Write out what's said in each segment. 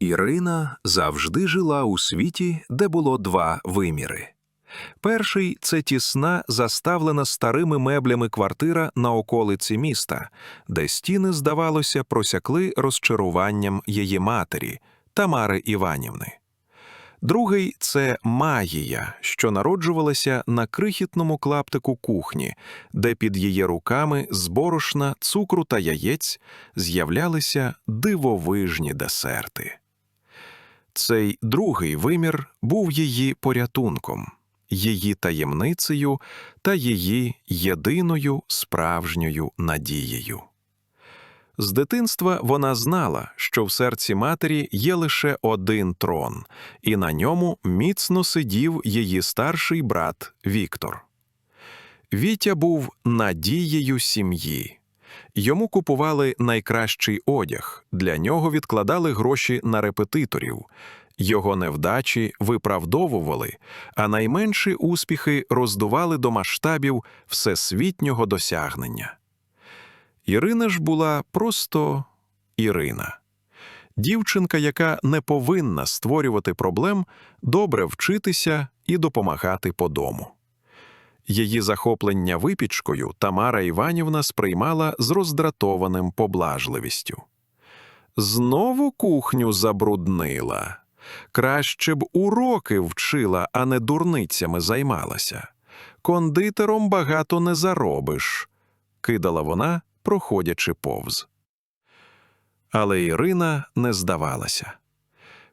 Ірина завжди жила у світі, де було два виміри. Перший це тісна, заставлена старими меблями квартира на околиці міста, де стіни, здавалося, просякли розчаруванням її матері Тамари Іванівни. Другий це магія, що народжувалася на крихітному клаптику кухні, де під її руками з борошна, цукру та яєць з'являлися дивовижні десерти. Цей другий вимір був її порятунком, її таємницею та її єдиною справжньою надією. З дитинства вона знала, що в серці матері є лише один трон, і на ньому міцно сидів її старший брат Віктор. Вітя був надією сім'ї. Йому купували найкращий одяг, для нього відкладали гроші на репетиторів, його невдачі виправдовували, а найменші успіхи роздували до масштабів всесвітнього досягнення. Ірина ж була просто Ірина. Дівчинка, яка не повинна створювати проблем, добре вчитися і допомагати по дому. Її захоплення випічкою Тамара Іванівна сприймала з роздратованим поблажливістю. Знову кухню забруднила. Краще б уроки вчила, а не дурницями займалася. Кондитером багато не заробиш, кидала вона, проходячи повз. Але Ірина не здавалася.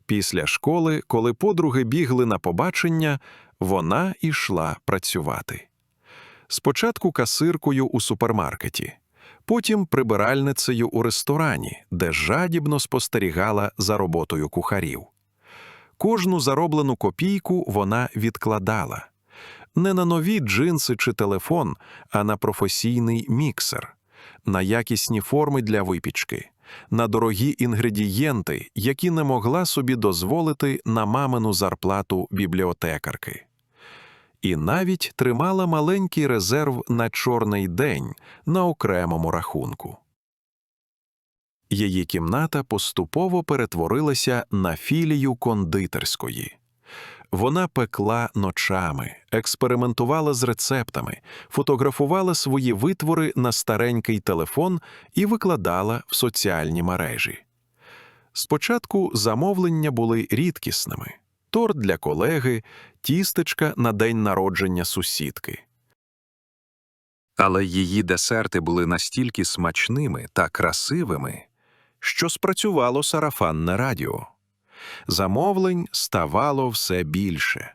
Після школи, коли подруги бігли на побачення, вона йшла працювати. Спочатку касиркою у супермаркеті, потім прибиральницею у ресторані, де жадібно спостерігала за роботою кухарів. Кожну зароблену копійку вона відкладала не на нові джинси чи телефон, а на професійний міксер, на якісні форми для випічки, на дорогі інгредієнти, які не могла собі дозволити на мамину зарплату бібліотекарки. І навіть тримала маленький резерв на чорний день на окремому рахунку. Її кімната поступово перетворилася на філію кондитерської. Вона пекла ночами, експериментувала з рецептами, фотографувала свої витвори на старенький телефон і викладала в соціальні мережі. Спочатку замовлення були рідкісними торт для колеги, тістечка на день народження сусідки. Але її десерти були настільки смачними та красивими, що спрацювало сарафанне радіо. Замовлень ставало все більше.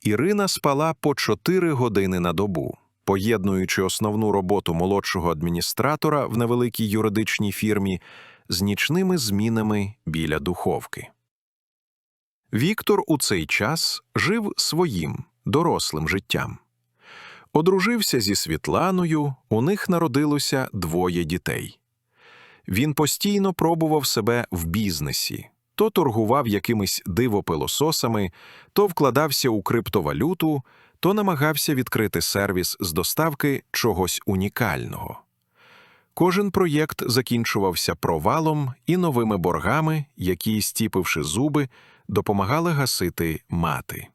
Ірина спала по 4 години на добу, поєднуючи основну роботу молодшого адміністратора в невеликій юридичній фірмі з нічними змінами біля духовки. Віктор у цей час жив своїм дорослим життям. Одружився зі Світланою, у них народилося двоє дітей. Він постійно пробував себе в бізнесі, то торгував якимись дивопилососами, то вкладався у криптовалюту, то намагався відкрити сервіс з доставки чогось унікального. Кожен проєкт закінчувався провалом і новими боргами, які, стіпивши зуби, допомагали гасити мати.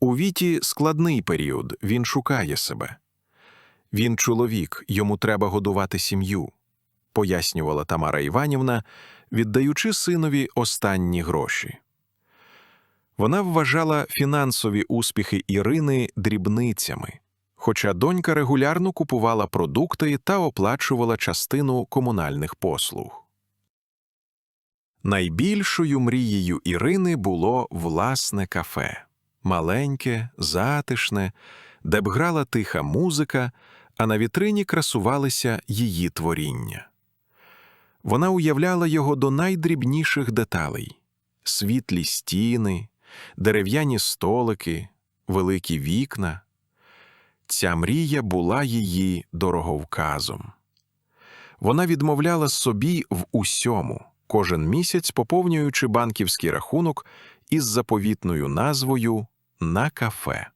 У віті складний період, він шукає себе. Він чоловік, йому треба годувати сім'ю, пояснювала Тамара Іванівна, віддаючи синові останні гроші. Вона вважала фінансові успіхи Ірини дрібницями, хоча донька регулярно купувала продукти та оплачувала частину комунальних послуг. Найбільшою мрією Ірини було власне кафе маленьке, затишне, де б грала тиха музика, а на вітрині красувалися її творіння. Вона уявляла його до найдрібніших деталей світлі стіни, дерев'яні столики, великі вікна. Ця мрія була її дороговказом. Вона відмовляла собі в усьому, кожен місяць поповнюючи банківський рахунок із заповітною назвою на кафе.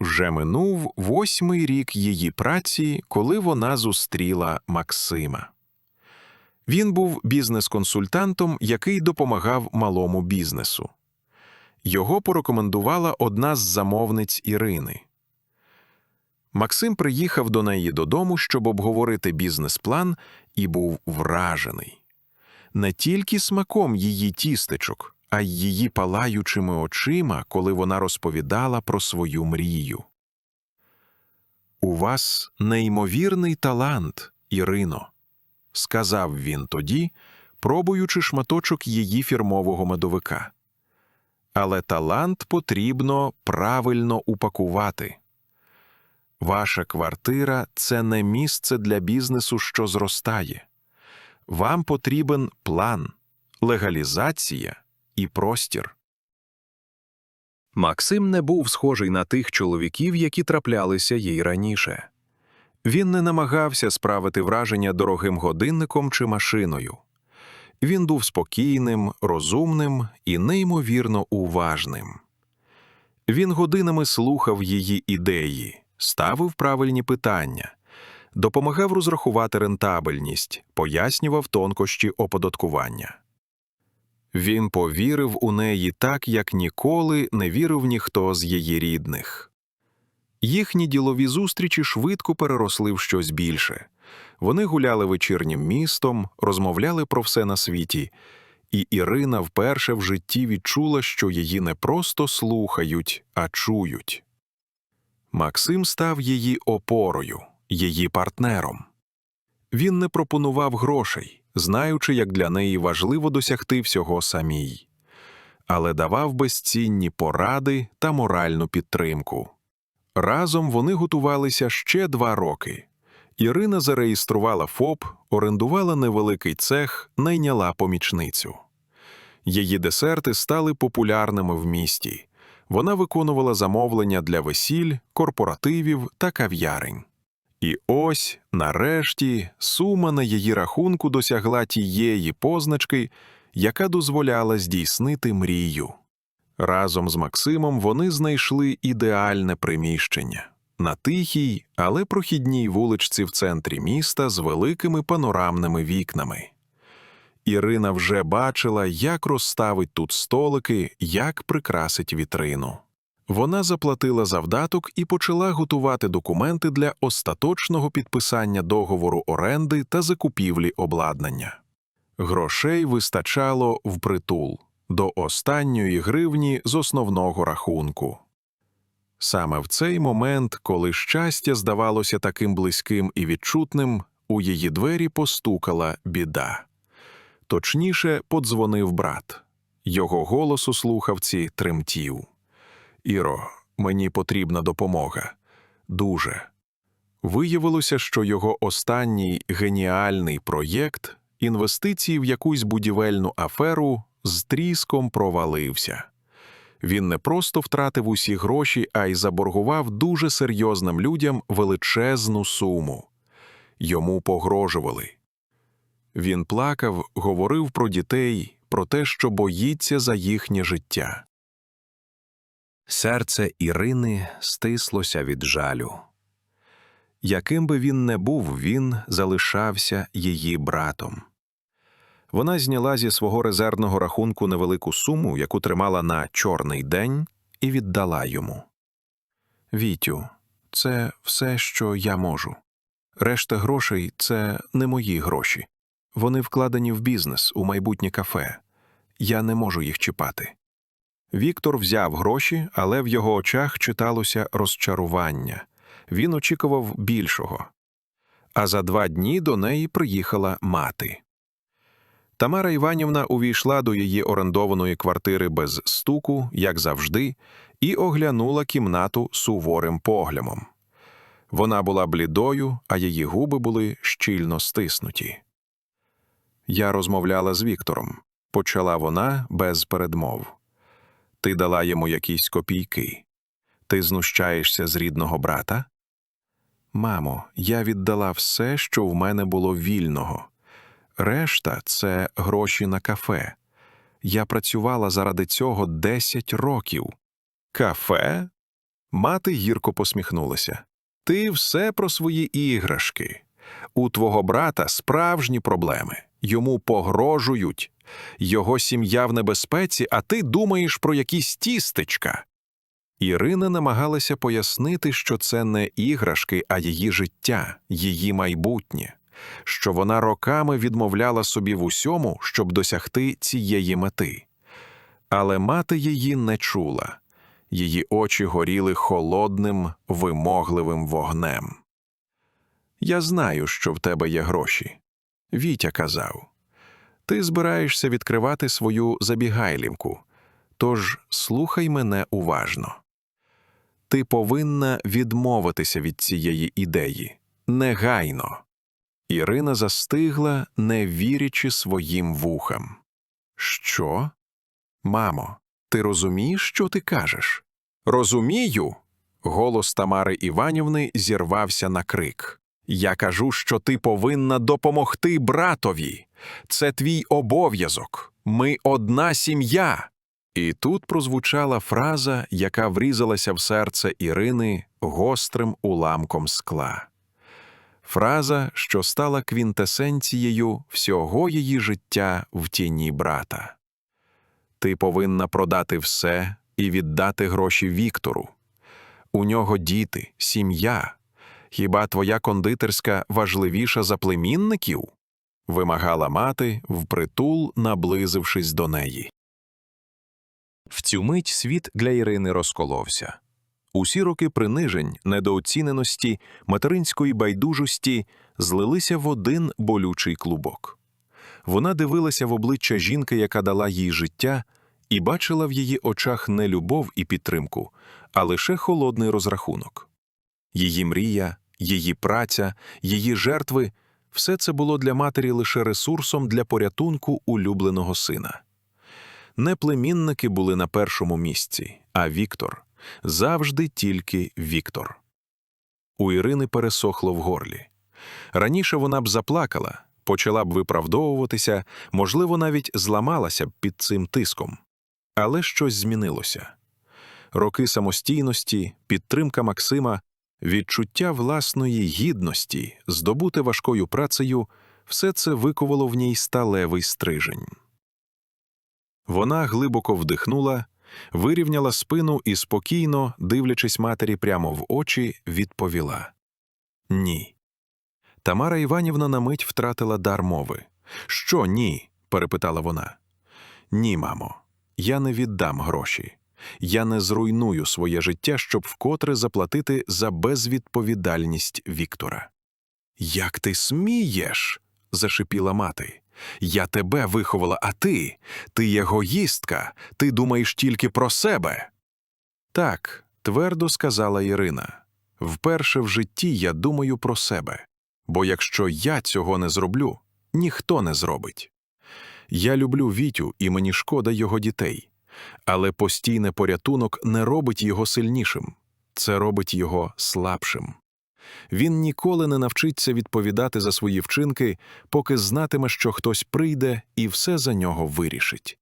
Вже минув восьмий рік її праці, коли вона зустріла Максима. Він був бізнес-консультантом, який допомагав малому бізнесу. Його порекомендувала одна з замовниць Ірини. Максим приїхав до неї додому, щоб обговорити бізнес-план, і був вражений. Не тільки смаком її тістечок, а й її палаючими очима, коли вона розповідала про свою мрію. У вас неймовірний талант, Ірино, сказав він тоді, пробуючи шматочок її фірмового медовика. Але талант потрібно правильно упакувати. Ваша квартира це не місце для бізнесу, що зростає. Вам потрібен план, легалізація і простір. Максим не був схожий на тих чоловіків, які траплялися їй раніше. Він не намагався справити враження дорогим годинником чи машиною. Він був спокійним, розумним і неймовірно уважним. Він годинами слухав її ідеї, ставив правильні питання, допомагав розрахувати рентабельність, пояснював тонкощі оподаткування. Він повірив у неї так, як ніколи не вірив ніхто з її рідних. Їхні ділові зустрічі швидко переросли в щось більше. Вони гуляли вечірнім містом, розмовляли про все на світі, і Ірина вперше в житті відчула, що її не просто слухають, а чують. Максим став її опорою, її партнером. Він не пропонував грошей, знаючи, як для неї важливо досягти всього самій, але давав безцінні поради та моральну підтримку. Разом вони готувалися ще два роки. Ірина зареєструвала ФОП, орендувала невеликий цех, найняла помічницю. Її десерти стали популярними в місті. Вона виконувала замовлення для весіль, корпоративів та кав'ярень. І ось, нарешті, сума на її рахунку досягла тієї позначки, яка дозволяла здійснити мрію. Разом з Максимом вони знайшли ідеальне приміщення на тихій, але прохідній вуличці в центрі міста з великими панорамними вікнами. Ірина вже бачила, як розставить тут столики, як прикрасить вітрину. Вона заплатила завдаток і почала готувати документи для остаточного підписання договору оренди та закупівлі обладнання. Грошей вистачало впритул до останньої гривні з основного рахунку. Саме в цей момент, коли щастя здавалося таким близьким і відчутним, у її двері постукала біда. Точніше, подзвонив брат. Його голос у слухавці тремтів. Іро, мені потрібна допомога. Дуже. Виявилося, що його останній геніальний проєкт інвестиції в якусь будівельну аферу з тріском провалився. Він не просто втратив усі гроші, а й заборгував дуже серйозним людям величезну суму. Йому погрожували. Він плакав, говорив про дітей, про те, що боїться за їхнє життя. Серце Ірини стислося від жалю. Яким би він не був, він залишався її братом. Вона зняла зі свого резервного рахунку невелику суму, яку тримала на чорний день, і віддала йому. Вітю, це все, що я можу. Решта грошей це не мої гроші. Вони вкладені в бізнес, у майбутнє кафе. Я не можу їх чіпати. Віктор взяв гроші, але в його очах читалося розчарування. Він очікував більшого. А за два дні до неї приїхала мати. Тамара Іванівна увійшла до її орендованої квартири без стуку, як завжди, і оглянула кімнату суворим поглядом. Вона була блідою, а її губи були щільно стиснуті. Я розмовляла з Віктором, почала вона без передмов. Ти дала йому якісь копійки. Ти знущаєшся з рідного брата? Мамо, я віддала все, що в мене було вільного. Решта це гроші на кафе. Я працювала заради цього десять років. Кафе? Мати гірко посміхнулася. Ти все про свої іграшки. У твого брата справжні проблеми. йому погрожують. Його сім'я в небезпеці, а ти думаєш про якісь тістечка. Ірина намагалася пояснити, що це не іграшки, а її життя, її майбутнє, що вона роками відмовляла собі в усьому, щоб досягти цієї мети. Але мати її не чула. Її очі горіли холодним, вимогливим вогнем. Я знаю, що в тебе є гроші. Вітя казав. Ти збираєшся відкривати свою забігайлівку, тож слухай мене уважно. Ти повинна відмовитися від цієї ідеї негайно. Ірина застигла, не вірячи своїм вухам. Що? Мамо, ти розумієш, що ти кажеш? Розумію. Голос Тамари Іванівни зірвався на крик. Я кажу, що ти повинна допомогти братові. Це твій обов'язок. Ми одна сім'я. І тут прозвучала фраза, яка врізалася в серце Ірини гострим уламком скла. Фраза, що стала квінтесенцією всього її життя в тіні брата. Ти повинна продати все і віддати гроші Віктору. У нього діти, сім'я. Хіба твоя кондитерська важливіша за племінників? Вимагала мати, впритул наблизившись до неї. В цю мить світ для Ірини розколовся. Усі роки принижень, недооціненості, материнської байдужості злилися в один болючий клубок. Вона дивилася в обличчя жінки, яка дала їй життя, і бачила в її очах не любов і підтримку, а лише холодний розрахунок. Її мрія, її праця, її жертви все це було для матері лише ресурсом для порятунку улюбленого сина. Не племінники були на першому місці, а Віктор завжди тільки Віктор. У Ірини пересохло в горлі. Раніше вона б заплакала, почала б виправдовуватися, можливо, навіть зламалася б під цим тиском. Але щось змінилося. Роки самостійності, підтримка Максима, відчуття власної гідності, здобуте важкою працею, все це виковало в ній сталевий стрижень. Вона глибоко вдихнула, вирівняла спину і спокійно, дивлячись матері прямо в очі, відповіла Ні. Тамара Іванівна на мить втратила дар мови. Що ні? перепитала вона. Ні, мамо, я не віддам гроші. Я не зруйную своє життя, щоб вкотре заплатити за безвідповідальність Віктора. Як ти смієш? зашипіла мати. Я тебе виховала, а ти, ти егоїстка, ти думаєш тільки про себе. Так, твердо сказала Ірина. Вперше в житті я думаю про себе, бо якщо я цього не зроблю, ніхто не зробить. Я люблю Вітю і мені шкода його дітей, але постійний порятунок не робить його сильнішим, це робить його слабшим. Він ніколи не навчиться відповідати за свої вчинки, поки знатиме, що хтось прийде і все за нього вирішить.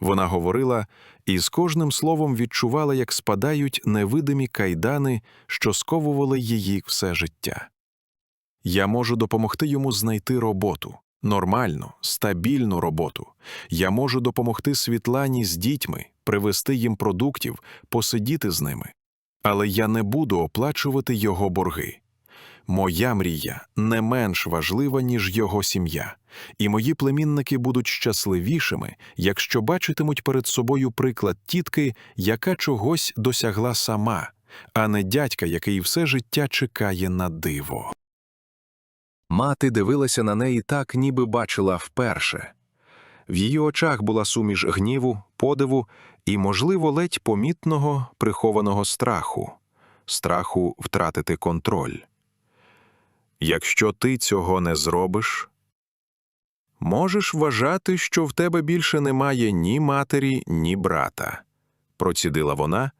Вона говорила і з кожним словом відчувала, як спадають невидимі кайдани, що сковували її все життя. Я можу допомогти йому знайти роботу, нормальну, стабільну роботу. Я можу допомогти Світлані з дітьми, привезти їм продуктів, посидіти з ними але я не буду оплачувати його борги. Моя мрія не менш важлива, ніж його сім'я, і мої племінники будуть щасливішими, якщо бачитимуть перед собою приклад тітки, яка чогось досягла сама, а не дядька, який все життя чекає на диво. Мати дивилася на неї так, ніби бачила вперше. В її очах була суміш гніву, подиву і, можливо, ледь помітного прихованого страху, страху втратити контроль. Якщо ти цього не зробиш, можеш вважати, що в тебе більше немає ні матері, ні брата, процідила вона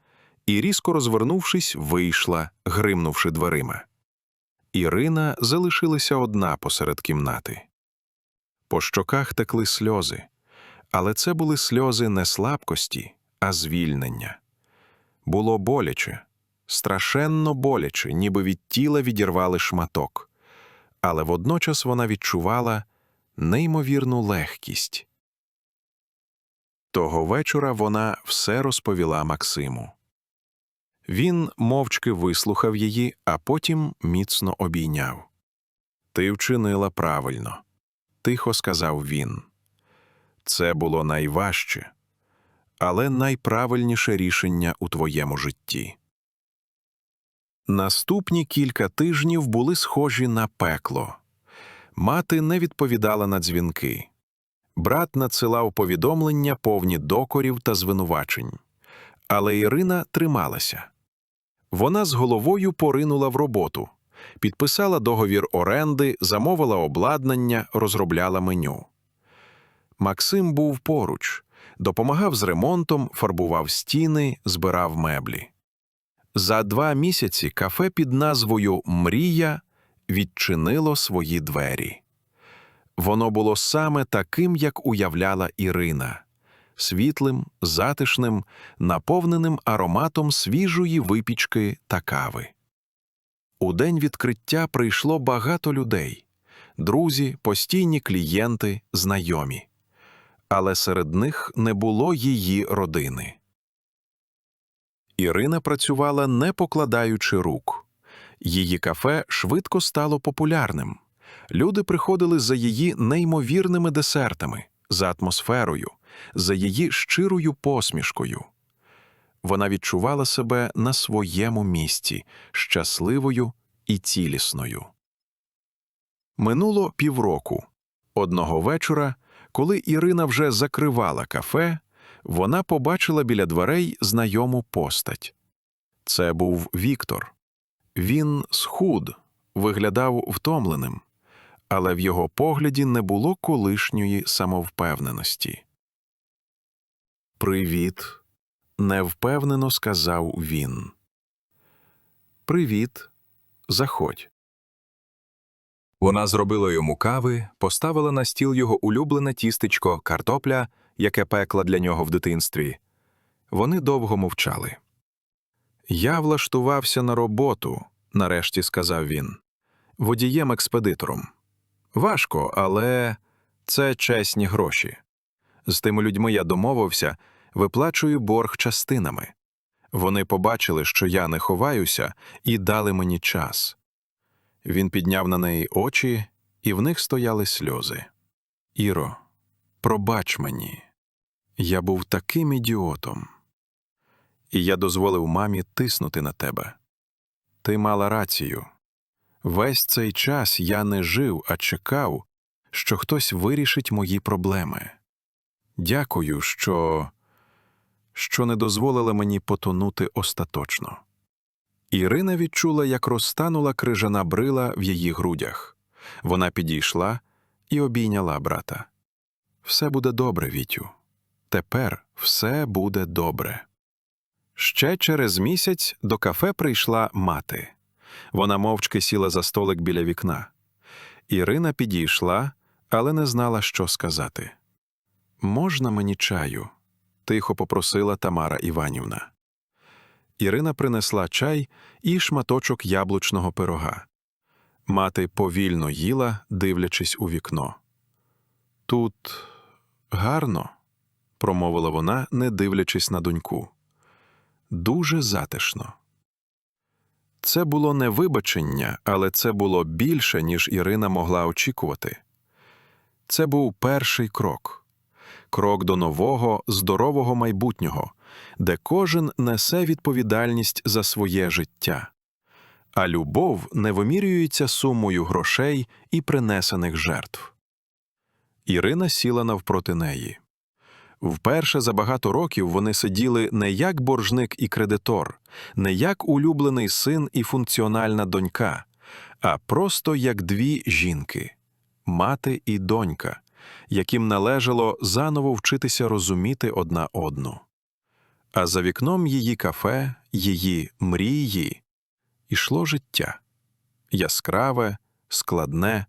і, різко розвернувшись, вийшла, гримнувши дверима. Ірина залишилася одна посеред кімнати. По щоках текли сльози, але це були сльози не слабкості, а звільнення. Було боляче, страшенно боляче, ніби від тіла відірвали шматок, але водночас вона відчувала неймовірну легкість. Того вечора вона все розповіла Максиму. Він мовчки вислухав її, а потім міцно обійняв. Ти вчинила правильно, тихо сказав він. Це було найважче, але найправильніше рішення у твоєму житті. Наступні кілька тижнів були схожі на пекло. Мати не відповідала на дзвінки. Брат надсилав повідомлення повні докорів та звинувачень. Але Ірина трималася. Вона з головою поринула в роботу, підписала договір оренди, замовила обладнання, розробляла меню. Максим був поруч, допомагав з ремонтом, фарбував стіни, збирав меблі. За два місяці кафе під назвою Мрія відчинило свої двері. Воно було саме таким, як уявляла Ірина світлим, затишним, наповненим ароматом свіжої випічки та кави. У день відкриття прийшло багато людей друзі, постійні клієнти, знайомі. Але серед них не було її родини. Ірина працювала не покладаючи рук. Її кафе швидко стало популярним. Люди приходили за її неймовірними десертами, за атмосферою, за її щирою посмішкою. Вона відчувала себе на своєму місці, щасливою і цілісною. Минуло півроку. Одного вечора, коли Ірина вже закривала кафе, вона побачила біля дверей знайому постать. Це був Віктор. Він схуд, виглядав втомленим, але в його погляді не було колишньої самовпевненості. Привіт, невпевнено сказав він. Привіт, заходь. Вона зробила йому кави, поставила на стіл його улюблене тістечко картопля, яке пекла для нього в дитинстві. Вони довго мовчали. Я влаштувався на роботу, нарешті сказав він, водієм-експедитором. Важко, але це чесні гроші. З тими людьми я домовився, виплачую борг частинами. Вони побачили, що я не ховаюся, і дали мені час. Він підняв на неї очі, і в них стояли сльози. Іро, пробач мені. Я був таким ідіотом. І я дозволив мамі тиснути на тебе. Ти мала рацію. Весь цей час я не жив, а чекав, що хтось вирішить мої проблеми. Дякую, що що не дозволила мені потонути остаточно. Ірина відчула, як розтанула крижана брила в її грудях. Вона підійшла і обійняла брата. Все буде добре, Вітю. Тепер все буде добре. Ще через місяць до кафе прийшла мати. Вона мовчки сіла за столик біля вікна. Ірина підійшла, але не знала, що сказати. Можна мені чаю? Тихо попросила Тамара Іванівна. Ірина принесла чай і шматочок яблучного пирога. Мати повільно їла, дивлячись у вікно. Тут гарно, промовила вона, не дивлячись на доньку. Дуже затишно. Це було не вибачення, але це було більше, ніж Ірина могла очікувати. Це був перший крок крок до нового, здорового майбутнього, де кожен несе відповідальність за своє життя. А любов не вимірюється сумою грошей і принесених жертв. Ірина сіла навпроти неї. Вперше за багато років вони сиділи не як боржник і кредитор, не як улюблений син і функціональна донька, а просто як дві жінки мати і донька, яким належало заново вчитися розуміти одна одну. А за вікном її кафе, її мрії ішло життя яскраве, складне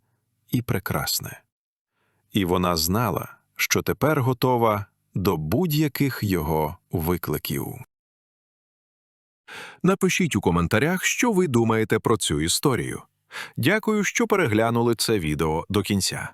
і прекрасне. І вона знала, що тепер готова до будь-яких його викликів. Напишіть у коментарях, що ви думаєте про цю історію. Дякую, що переглянули це відео до кінця.